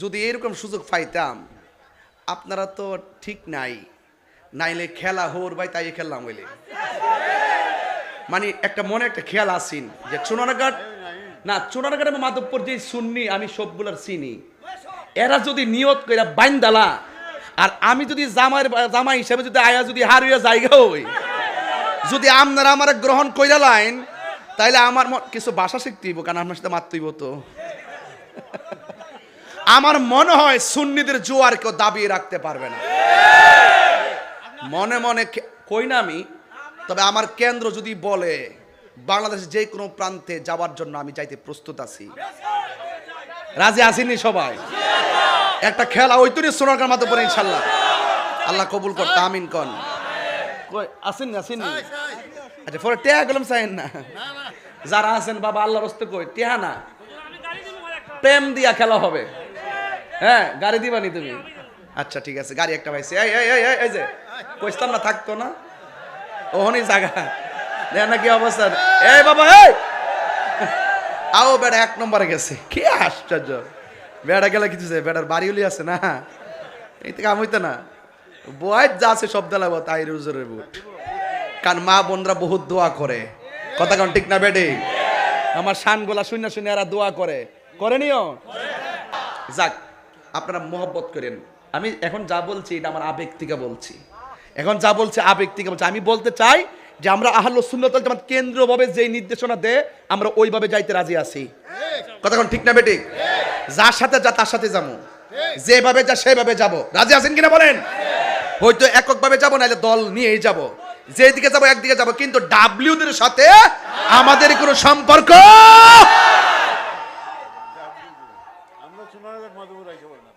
যদি এরকম সুযোগ পাইতাম, আপনারা তো ঠিক নাই। নাইলে খেলা হোর ভাই তাই খেললাম বলে মানে একটা মনে একটা খেয়াল আসিন যে চুনারঘাট, না চুনারঘাট এবং মাধবপুর যে শুননি আমি সবগুলার চিনি। এরা যদি নিয়ত করে বাইন্দালা, আর আমি যদি জামাইয়ের জামাই হিসেবে যদি আয়া যদি হারিয়ে জায়গা হই যদি আপনারা আমার গ্রহণ কইরা লাইন, তাইলে আমার কিছু ভাষা শিখতে হইব, কারণ আপনার সাথে মারতে হইব তো। আমার মনে হয় সুন্নিদের জোয়ার কেউ দাবিয়ে রাখতে পারবে না। মনে মনে কই না আমি? তবে আমার কেন্দ্র যদি বলে, বাংলাদেশের যে কোনো প্রান্তে যাওয়ার জন্য আমি যাইতে প্রস্তুত আছি। রাজি আসেননি সবাই? একটা খেলা ওই তুই সোনার মাধ্যমে পরে ইনশাল্লাহ। আল্লাহ কবুল করতে, আমিন কন। আসেন আসেন আচ্ছা পরে টেহা গেলাম না। যারা আছেন, বাবা আল্লাহ রস্তে কই? টেহা না? প্রেম দিয়া খেলা হবে। হ্যাঁ গাড়ি দিবা নি তুমি। আচ্ছা ঠিক আছে গাড়ি একটা পাইছি। এই এই এই এই, যে কইতাম না থাকতো না। ওহনি জায়গা দেখেন না কি অবস্থা। এই বাবা এই! আও বেড়া এক নম্বরে গেছে। কি আশ্চর্য। বেড়া গেলে কিছু যে বেড়ার বাড়িওলি আছে না? এই থেকে আমি হইতো না। বয়ের যা আছে সব দেলাবো তাই রুজুরের বুট। কারণ মা বোনরা বহুত দোয়া করে। কথা কারণ ঠিক না বেডে? আমার শান গোলা শূন্য শূন্য এরা দোয়া করে। করে নিও? যাক আপনারা মোহব্বত করেন। আমি এখন যা বলছি, এটা আমার আবেগ থেকে বলছি। এখন যা বলছি আবেগ থেকে বলছি। আমি বলতে চাই যে আমরা আহ্ল সুন্নতল জামাত কেন্দ্রভাবে যে নির্দেশনা দেয়, আমরা ওইভাবে যাইতে রাজি আছি। কতক্ষণ ঠিক না বেটি যার সাথে যা, তার সাথে যাব। যেভাবে যা, সেভাবে যাব। রাজি আছেন কিনা বলেন? হয়তো এককভাবে যাব, নাহলে দল নিয়েই যাব। যেদিকে যাব, একদিকে যাব। কিন্তু ডাব্লিউদের সাথে আমাদের কোনো সম্পর্ক আমরা সোনারঘাট মাধবপুর আইসা পারি না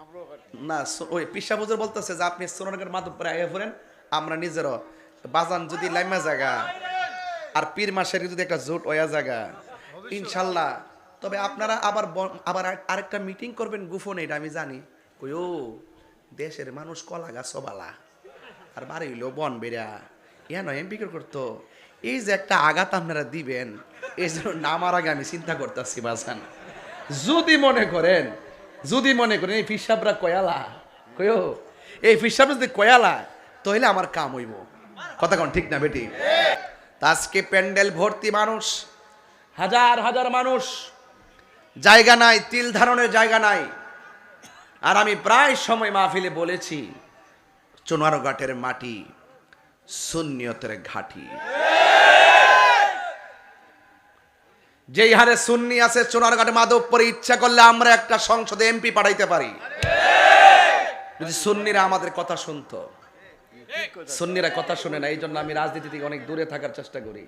আমরাও পারি না ওই পিসা বুজুর বলতেছে যে আপনি সোনারগাঁর মাধবপুরে আইয়া পড়েন আমরা নিজেরও। বাজান যদি লাইমা জায়গা, আর পীর মাসের যদি একটা জোট ওয়া জায়গা, ইনশাল্লাহ। তবে আপনারা আবার আবার আর- আরেকটা মিটিং করবেন গুফনে এটা আমি জানি। কই, ও, দেশের মানুষ কলা গাছ বালা আর বাড়ি হইল বন বেড়া। ইয়া নয়, এমপি করতো। এই যে একটা আঘাত আপনারা দিবেন এই জন্য নামার আগে আমি চিন্তা করতেছি, বাজান। যদি মনে করেন যদি মনে করেন, এই ফিসাবরা কয়ালা কয়ো? এই ফিসাব যদি কয়ালা তাহলে আমার কাম হইব। কথা কোন, ঠিক না বেটি? আজকে প্যান্ডেল ভর্তি মানুষ, হাজার হাজার মানুষ। জায়গা নাই, তিল ধারণের জায়গা নাই। আর আমি প্রায় সময় মাহফিলে বলেছি চুনারঘাটের মাটি, সুন্নিয়তের ঘাটি। যেই হারে সুন্নি আছে চুনারঘাটে মাধবপুরে ইচ্ছা করলে আমরা একটা সংসদে এমপি পাঠাইতে পারি। যদি সুন্নিরা আমাদের কথা শুনতো। সুন্নিরা কথা শুনে না এই জন্য আমি রাজনীতি থেকে অনেক দূরে থাকার চেষ্টা করি।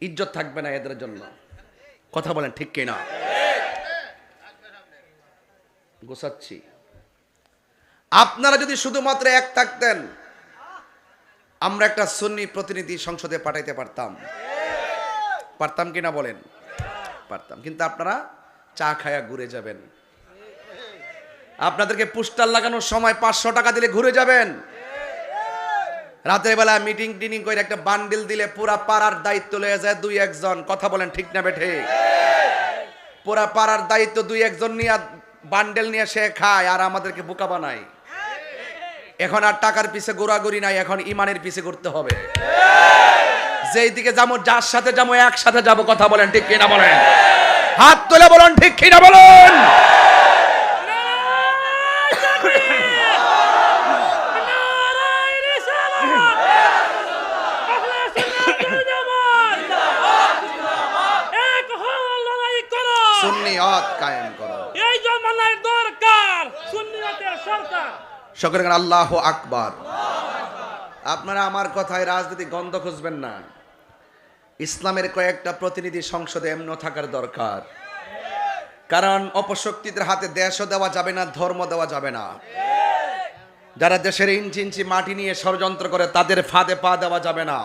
ইজ্জত থাকবে না এদের জন্য। কথা বলেন ঠিক কিনা? গোসাচ্ছি। আপনারা যদি শুধুমাত্র এক থাকতেন, আমরা একটা সুন্নি প্রতিনিধি সংসদে পাঠাইতে পারতাম। পারতাম কিনা বলেন? পারতাম। কিন্তু আপনারা চা খায়া ঘুরে যাবেন। আপনাদেরকে পোস্টার লাগানোর সময় পাঁচশো টাকা দিলে ঘুরে যাবেন। রাতের বেলা মিটিং টিনিং করে একটা বান্ডিল দিলে পুরা পাড়ার দায়িত্ব লয়ে যায় দুই একজন। কথা বলেন ঠিক না বেঠে? পুরা পাড়ার দায়িত্ব দুই একজন নিয়ে বান্ডেল নিয়ে সে খায় আর আমাদেরকে বোকা বানায়। এখন আর টাকার পিছে গোড়াগড়ি নাই, এখন ইমানের পিছে করতে হবে। যেই দিকে যাব, যার সাথে যাব, একসাথে যাব, কথা বলেন, ঠিক কিনা বলেন? হাত তুলে বলুন, ঠিক কিনা বলুন? এই দরকার আল্লাহ আকবার। আপনারা আমার কথায় রাজনীতি গন্ধ খুঁজবেন না। ইসলামের কয়েকটা প্রতিনিধি সংসদে এমন থাকার দরকার। কারণ অপশক্তিদের হাতে দেশও দেওয়া যাবে না ধর্ম দেওয়া যাবে না। যারা দেশের ইঞ্চি ইঞ্চি মাটি নিয়ে ষড়যন্ত্র করে, তাদের ফাঁদে পা দেওয়া যাবে না।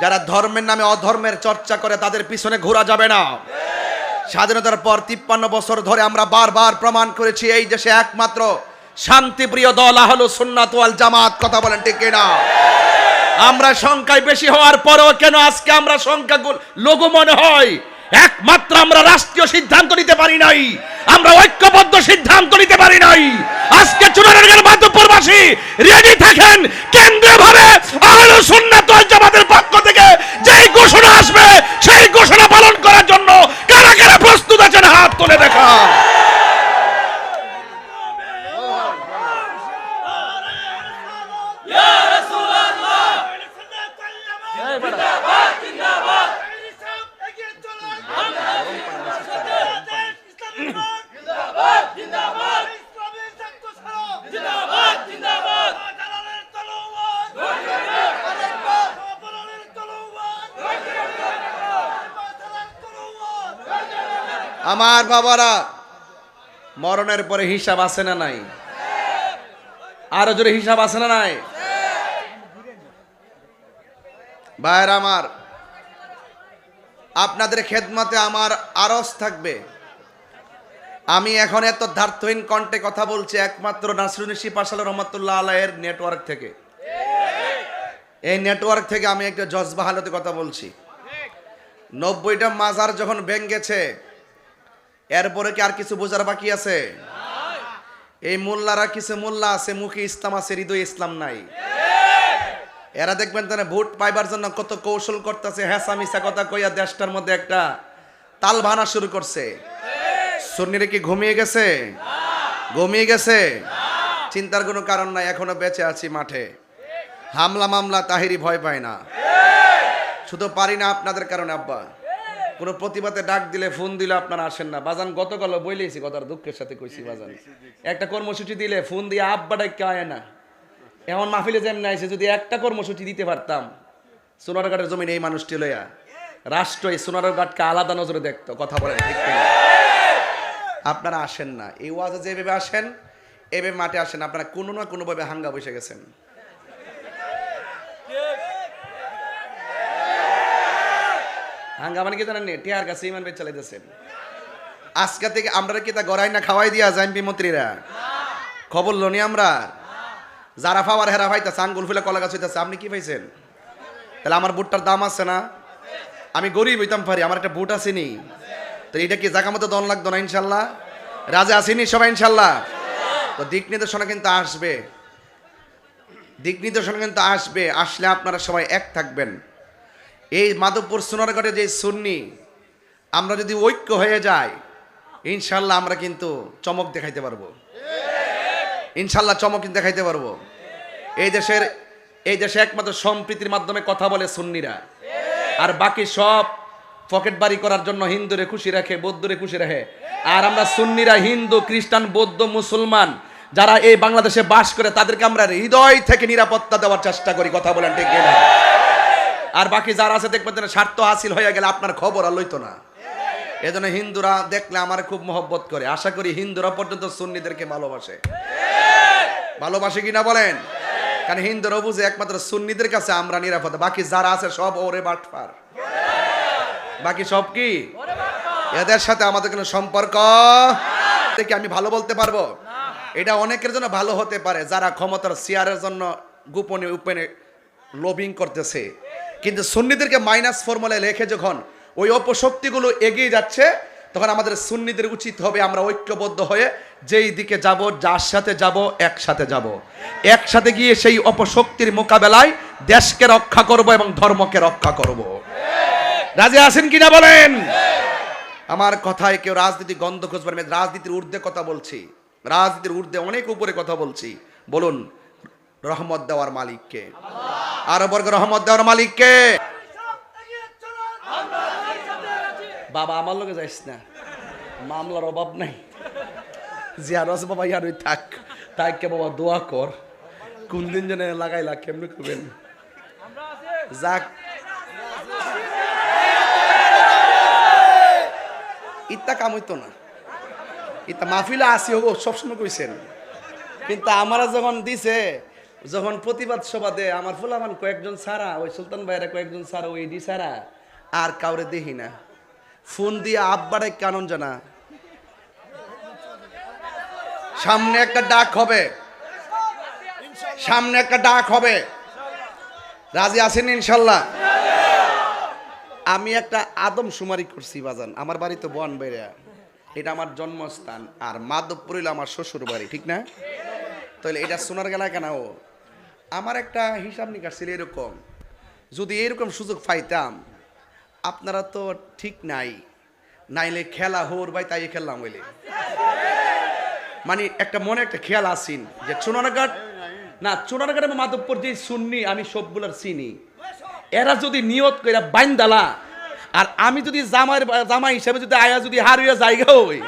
যারা ধর্মের নামে অধর্মের চর্চা করে, তাদের পিছনে ঘোরা যাবে না। স্বাধীনতার পর তিপ্পান্ন বছর ধরে আমরা বারবার প্রমাণ করেছি, এই দেশে একমাত্র শান্তিপ্রিয় দল আহলো সুন্নাত জামাত। কথা বলেন ঠিক না আমরা সংখ্যায় বেশি হওয়ার পরেও কেন আজকে আমরা সংখ্যা লঘু মনে হয়? একমাত্র আমরা রাষ্ট্রীয় সিদ্ধান্ত নিতে পারি নাই। আমরা ঐক্যবদ্ধ সিদ্ধান্ত নিতে পারি নাই। আজকে চুনারগাঁর মাধবপুরবাসী রেডি থাকেন কেন্দ্রীয় ভাবে আহলে সুন্নাত ওয়াল জামাতের পক্ষ থেকে যেই ঘোষণা আসবে সেই ঘোষণা পালন করার জন্য কারা কারা প্রস্তুত আছেন হাত তুলে দেখা আমার বাবারা, মরণের পরে হিসাব আছে না নাই? আরও জোরে হিসাব আছে না নাই? ভাইয়ের আমার, আপনাদের খেদমতে আমার আরস থাকবে। আমি এখন এত ধার্থহীন কণ্ঠে কথা বলছি একমাত্র নাসরুনিসি পাশাল রহমতুল্লাহ আলাইয়ের নেটওয়ার্ক থেকে। এই নেটওয়ার্ক থেকে আমি একটা জজবা হালতে কথা বলছি। নব্বইটা মাজার যখন ভেঙ্গেছে এরপরে কি আর কিছু বোঝার বাকি আছে? এই মোল্লারা কিছু মোল্লা আছে, মুখে ইসলাম আছে, হৃদয় ইসলাম নাই। এরা দেখবেন তারা ভোট পাইবার জন্য কত কৌশল করতেছে হ্যাসা মিশা কথা কইয়া দেশটার মধ্যে একটা তাল ভানা শুরু করছে। সুন্নিরে কি ঘুমিয়ে গেছে? ঘুমিয়ে গেছে? চিন্তার কোনো কারণ নাই, এখনও বেঁচে আছি মাঠে। হামলা মামলা, তাহিরি ভয় পায় না। শুধু পারি না আপনাদের কারণে, আব্বা। কোনো প্রতিবাদে ডাক দিলে ফোন দিলে আপনারা আসেন না। বাজান গতকাল বইলেছি কথার দুঃখের সাথে কইছি বাজান। একটা কর্মসূচি দিলে ফোন দিয়ে আব্বা ডাক আয় না। এমন মাহফিলে যেমন আইসে যদি একটা কর্মসূচি দিতে পারতাম সোনারঘাটের জমিন এই মানুষটি লইয়া রাষ্ট্র এই সোনারঘাটকে আলাদা নজরে দেখতো কথা বলেন ঠিক? আপনারা আসেন না। এই ওয়াজে যেভাবে আসেন এভাবে মাঠে আসেন আপনারা কোনো না কোনোভাবে হাঙ্গা বসে গেছেন। হাঙ্গা মানে কি জানেন টিয়ার কাছে ইমান বেচ চালাইতেছেন আজকে থেকে আমরা কি তা গড়াই না খাওয়াই দিয়া যাইম মন্ত্রীরা? খবর লনি আমরা? যারা ফাওয়ার হেরা ভাইতেছে আঙ্গুল ফুলে কলা গাছ হইতেছে, আপনি কি পাইছেন? তাহলে আমার বুটটার দাম আছে না? আমি গরিব হইতাম পারি, আমার একটা বুট আসেনি। তো এটা কি জায়গা মতো দন লাগতো না, ইনশাল্লাহ? রাজা আসেনি সবাই, ইনশাল্লাহ? তো দিক নির্দেশনা কিন্তু আসবে। দিক নির্দেশনা কিন্তু আসবে। আসলে আপনারা সবাই এক থাকবেন। এই মাধবপুর সোনারগড়ে যে সুন্নি, আমরা যদি ঐক্য হয়ে যাই, ইনশাল্লাহ আমরা কিন্তু চমক দেখাইতে পারব। ইনশাল্লাহ চমক দেখাইতে পারব। এই দেশের, এই দেশে একমাত্র সম্প্রীতির মাধ্যমে কথা বলে সুন্নিরা। আর বাকি সব পকেট বাড়ি করার জন্য হিন্দুরে খুশি রাখে, বৌদ্ধরে খুশি রাখে। আর আমরা সুন্নিরা হিন্দু, খ্রিস্টান, বৌদ্ধ, মুসলমান, যারা এই বাংলাদেশে বাস করে, তাদেরকে আমরা হৃদয় থেকে নিরাপত্তা দেওয়ার চেষ্টা করি, কথা বলেন ঠিক কিনা? আর বাকি যারা আছে দেখবেন যেন স্বার্থ হাসিল হয়ে গেলে আপনার খবর আর লইতো না। এজন্য হিন্দুরা দেখলে আমার খুব মহব্বত করে। আশা করি হিন্দুরা পর্যন্ত সুন্নিদেরকে ভালোবাসে। ভালোবাসে কিনা বলেন? কারণ হিন্দুরা বুঝে একমাত্র সুন্নিদের কাছে আমরা নিরাপদ। বাকি যারা আছে সব ওরে বাটফার বাকি সব কি? এদের সাথে আমাদের কোনো সম্পর্ক? থেকে আমি ভালো বলতে পারব? এটা অনেকের জন্য ভালো হতে পারে। যারা ক্ষমতার শেয়ারের জন্য গোপনে উপেনে লবিং করতেছে। কিন্তু সুন্নিদেরকে মাইনাস ফর্মুলায় লেখে যখন ওই অপশক্তিগুলো এগিয়ে যাচ্ছে, তখন আমাদের সুন্নিদের উচিত হবে আমরা ঐক্যবদ্ধ হয়ে যেই দিকে যাব, যার সাথে যাব, একসাথে যাব। একসাথে গিয়ে সেই অপশক্তির মোকাবেলায় দেশকে রক্ষা করব এবং ধর্মকে রক্ষা করব। রাজি আছেন কিনা বলেন? আমার কথায় কেউ রাজনীতি গন্ধ খুঁজবেন রাজনীতির ঊর্ধ্বে কথা বলছি। রাজনীতির ঊর্ধ্বে অনেক উপরে কথা বলছি। বলুন রহমত দেওয়ার মালিককে। আরও বর্গ রহমত দেওয়ার মালিককে। বাবা, আমার লোকে যাইস না। মামলার অভাব নাই। জিয়ারস বাবা, ইয়ার ওই থাক। তাইকে বাবা দোয়া কর। কোন দিন যেন লাগাইলা, কেমনে করবেন? যাক। ইত্যা কাম হইতো না। ইত্যা মাহফিলা আসি হোক সবসময় কইছেন। কিন্তু আমারা যখন দিছে যখন প্রতিবাদ সভা দেয় আমার ফুলামান কয়েকজন সারা, ওই সুলতান ভাইরা কয়েকজন সারা, ওই ডি সারা, আর কাউরে দেখি না। ফোন দিয়ে আব্বারে কানন জানা। সামনে একটা ডাক হবে। সামনে একটা ডাক হবে। রাজি আছেন ইনশাল্লাহ? আমি একটা আদম সুমারি করছি, বাজান। আমার বাড়ি তো বন বেড়া এটা আমার জন্মস্থান, আর মাধবপুর আমার শ্বশুর বাড়ি ঠিক না? তাহলে এটা সোনার গেলা কেন ও? আমার একটা হিসাব নিকাশ ছিল এরকম, যদি এরকম সুযোগ পাইতাম, আপনারা তো ঠিক নাই। নাইলে খেলা হোর ভাই তাই খেললাম বলে মানে একটা মনে একটা খেয়াল আসিন যে চুনারঘাট না চুনারঘাট এবং মাধবপুর যে শুননি আমি সবগুলোর চিনি। এরা যদি নিয়ত করে বাইন্দালা, আর আমি যদি জামার জামা হিসাবে যদি আয়া যদি হারিয়ে জায়গা হই,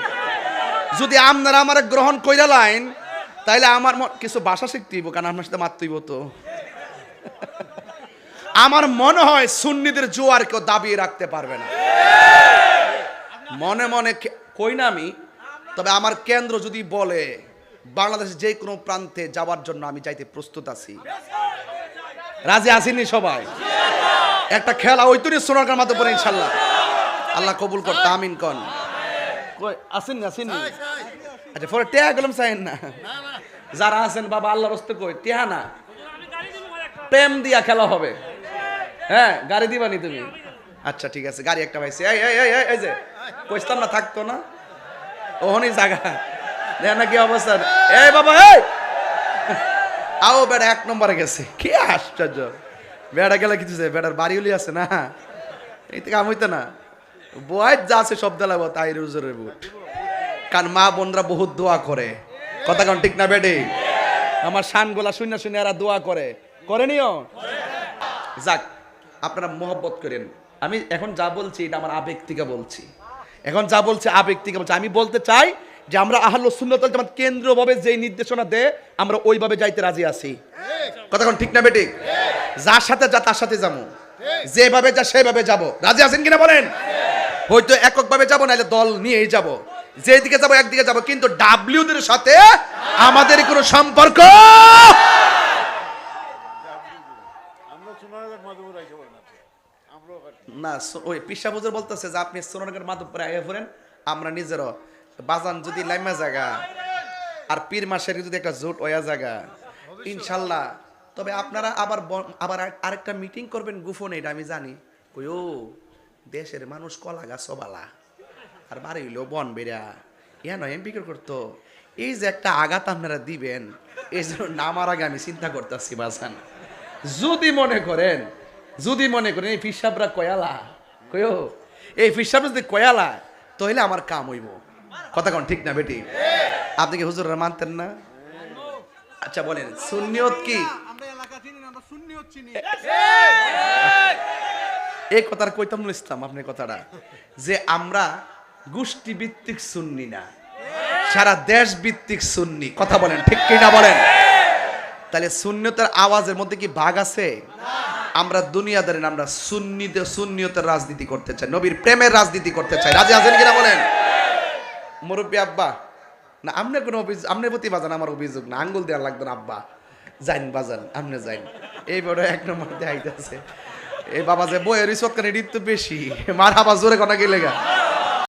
যদি আপনারা আমার গ্রহণ কইরা লাইন তাইলে আমার কিছু ভাষা শিখতে হইব কারণ আপনার সাথে মারতে হইব তো। আমার মনে হয় সুন্নিদের জোয়ার কেউ দাবিয়ে রাখতে পারবে না। মনে মনে কই না আমি? তবে আমার কেন্দ্র যদি বলে বাংলাদেশের যে কোনো প্রান্তে যাওয়ার জন্য আমি যাইতে প্রস্তুত আছি। রাজি আসেনি সবাই? একটা খেলা ওই তুই সোনার মাধ্যমে পরে ইনশাল্লাহ। আল্লাহ কবুল করতে আমিন কন। কই আসেন না আসেন আচ্ছা পরে টেহা গেলাম চাইন না। যারা আছেন বাবা আল্লাহ রস্তে কই টেহা না। দিব প্রেম দিয়া খেলা হবে। হ্যাঁ গাড়ি দিবানি তুমি। আচ্ছা ঠিক আছে গাড়ি একটা পাইছি। এই এই এই এই, যে কইতাম না থাকতো না। ওহনি জায়গা দেখ না কি অবস্থা। এই বাবা এই! আও বেড়া এক নম্বরে গেছে। কি আশ্চর্য। বেড়া গেলে কিছু যে বেড়ার বাড়ি উলি আছে না? এই থেকে আমি হইতো না। বয় যা আছে সব দেলাবো তাই রুজুরের বুট। কারণ মা বোনরা বহুত দোয়া করে। কথা কারণ ঠিক না বেডে আমার শান গোলা শূন্য শূন্য এরা দোয়া করে। করেনিও যাক আপনারা মোহব্বত করেন। আমি এখন যা বলছি এটা আমার আবেগ থেকে বলছি। এখন যা বলছি আবেগ থেকে বলছি। আমি বলতে চাই যে আমরা আহ্ল সুন্নতল জামাত কেন্দ্রভাবে যেই নির্দেশনা দেয় আমরা ওইভাবে যাইতে রাজি আছি। কথা কোন ঠিক না বেটি? যার সাথে যা তার সাথে যাব। যেভাবে যা সেভাবে যাব। রাজি আছেন কিনা বলেন? হয়তো এককভাবে যাব নাহলে দল নিয়েই যাব। যেদিকে যাব, একদিকে যাব। কিন্তু ডাব্লিউদের সাথে আমাদের কোনো সম্পর্ক? না ওই পিসা বুজুর বলতেছে যে আপনি সোনারগড় মাধবপুরে আইয়া পড়েন আমরা নিজেরও। বাজান যদি লাইমা জায়গা, আর পীর মাসের যদি একটা জোট ওয়া জায়গা, ইনশাল্লাহ। তবে আপনারা আবার আবার আরেকটা মিটিং করবেন গুফনে এটা আমি জানি। ও, দেশের মানুষ কলা গাছ সবালা আর বাড়ি হইলেও বন বেড়া। ইয়া নয়, এমপি করতো। এই যে একটা আঘাত আপনারা দিবেন, এই জন্য নামার আগে আমি চিন্তা করতেছি বাজান। যদি মনে করেন, যদি মনে করেন, এই ফিসাবরা কয়ালা। কয়ো, এই ফিসাব যদি কয়ালা, তাহলে আমার কাম হইব। কথা কোন ঠিক না বেটি? আপনি কি হুজুররা মানতেন না? আচ্ছা বলেন, সুন্নিয়ত কি? এই কথার কইতামুল ইসলাম আপনার কথাটা। যে আমরা গোষ্ঠী ভিত্তিক সুন্নি না। সারা দেশ ভিত্তিক সুন্নি। কথা বলেন ঠিক কি না বলেন? তাহলে সুন্নিয়তের আওয়াজের মধ্যে কি ভাগ আছে? আমরা দুনিয়াদারি না, আমরা সুন্নিতে সুন্নিয়তের রাজনীতি করতে চাই নবীর প্রেমের রাজনীতি করতে চাই। রাজি আছেন কিনা বলেন? মুরব্বী আব্বা না আপনার কোনো অভিযোগ আপনার প্রতি বাজান আমার অভিযোগ না আঙ্গুল দেওয়া লাগবে না আব্বা। যাইন বাজান আপনি যাইন। এই বড় এক নম্বর দেখাইতেছে এই বাবা যে বইয়ের রিসোর্ট কানে তো বেশি মার হাবা জোরে কনা গেলে গা।